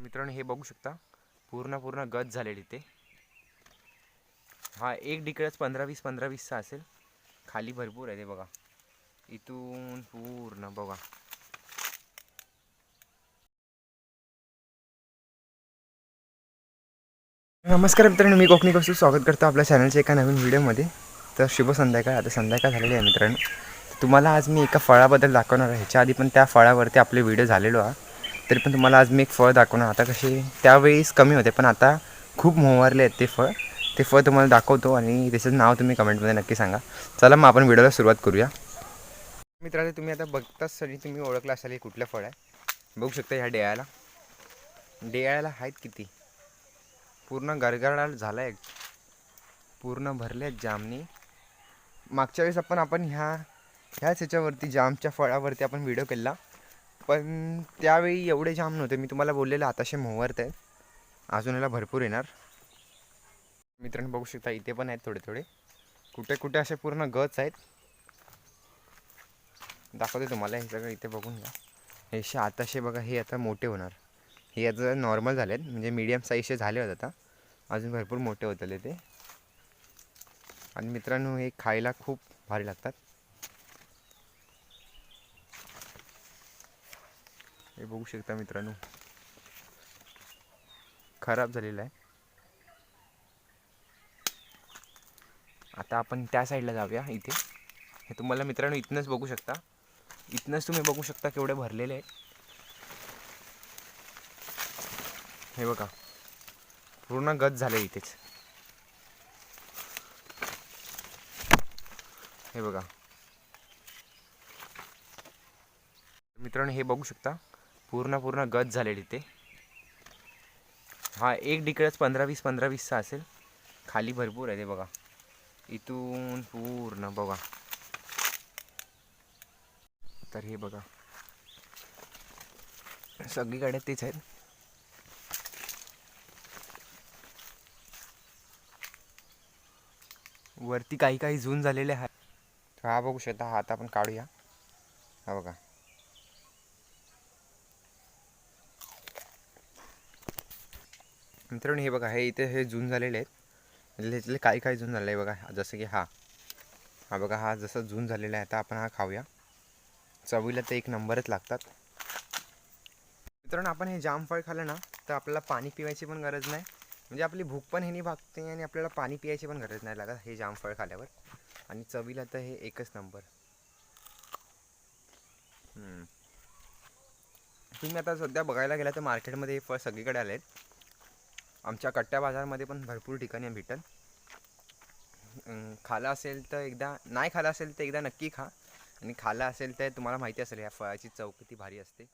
मित्रांनो हे बघू शकता. पूर्ण पूर्ण गज झालेली ते. हा एक डिकडच पंधरा वीस पंधरा वीसचा असेल. खाली भरपूर आहे ते बघा. इथून पूर्ण बघा. नमस्कार मित्रांनो मी कोकणी कसू स्वागत करतो आपल्या चॅनलच्या एका नवीन व्हिडिओमध्ये तर शुभ संध्याकाळ. आता संध्याकाळ झालेली आहे मित्रांनो. तुम्हाला आज मी एका फळाबद्दल दाखवणार आहे. ह्याच्या आधी पण त्या फळावरती आपले व्हिडिओ झालेलो आहे. तरी पण तुम्हाला आज मी एक फळ दाखवणार. आता कसे त्यावेळेस कमी होते पण आता खूप मोहरले आहेत ते फळ. ते फळ तुम्हाला दाखवतो आणि त्याचं नाव तुम्ही कमेंटमध्ये नक्की सांगा. चला मग आपण व्हिडिओला सुरुवात करूया. मित्रांनो तुम्ही आता बघताच सरी तुम्ही ओळखला असाल हे कुठलं फळ आहे. बघू शकता ह्या डेयाला डेयाला आहेत किती? पूर्ण गरगरडा झाला आहे पूर्ण भरले आहेत जामनी. मागच्या वेळेस आपण आपण ह्या ह्याच ह्याच्यावरती जामच्या फळावरती आपण व्हिडिओ केला. पण त्यावेळी एवढे जाम नव्हते. मी तुम्हाला बोललेलं आताशे मोहरत आहेत. अजून याला भरपूर येणार. मित्रांनो बघू शकता इथे पण आहेत थोडे थोडे. कुठे कुठे असे पूर्ण गच आहेत. दाखवते तुम्हाला हे सगळं इथे बघून घ्या. हे शे आताशे बघा हे आता मोठे होणार. हे आता नॉर्मल झाले आहेत म्हणजे मीडियम साईजचे झाले होते आता. अजून भरपूर मोठे होतले ते. आणि मित्रांनो हे खायला खूप भारी लागतात. हे बघू शकता मित्रांनो. खराब झालेला आहे. आता आपण त्या साईडला जाऊया इथे. हे तुम्हाला मित्रांनो इथनंच बघू शकता. इथनंच तुम्ही बघू शकता केवढे भरलेले आहेत. हे बघा. पूर्ण गच झाले इथेच. हे बघा. मित्रांनो हे बघू शकता. पूर्ण पूर्ण गज झालेली ते. हा एक डिकडच पंधरा वीस पंधरा वीसचा असेल. खाली भरपूर आहे ते बघा. इथून पूर्ण बघा. तर हे बघा. सगळीकडे तेच आहेत. वरती काही काही झून झालेले आहेत. हा बघू शकता. हा आता आपण काढूया. हा बघा. मित्रांनो हे बघा हे इथे हे जून झालेले आहेत. म्हणजे ह्याच्यातले काही काही जून झालं आहे बघा जसं की हा. हा बघा हा जसं जून झालेला आहे आता आपण हा खाऊया. चवीला तर एक नंबरच लागतात. मित्रांनो आपण हे जामफळ खाल्लं ना तर आपल्याला पाणी पिवायची पण गरज नाही. म्हणजे आपली भूक पण ह्यानी भागते आणि आपल्याला पाणी पियायची पण गरज नाही लागत हे जामफळ खाल्यावर. आणि चवीला तर हे एकच नंबर. तुम्ही आता सध्या बघायला गेला तर मार्केटमध्ये हे फळ सगळीकडे आले आहेत आमच्या कट्ट्या बाजारमध्ये पण भरपूर ठिकाणी भेटेल. खाला खालं असेल तर एकदा नाही खालं असेल तर एकदा नक्की खा. आणि खाला असेल तर तुम्हाला माहिती असेल ह्या फळाची चव किती भारी असते.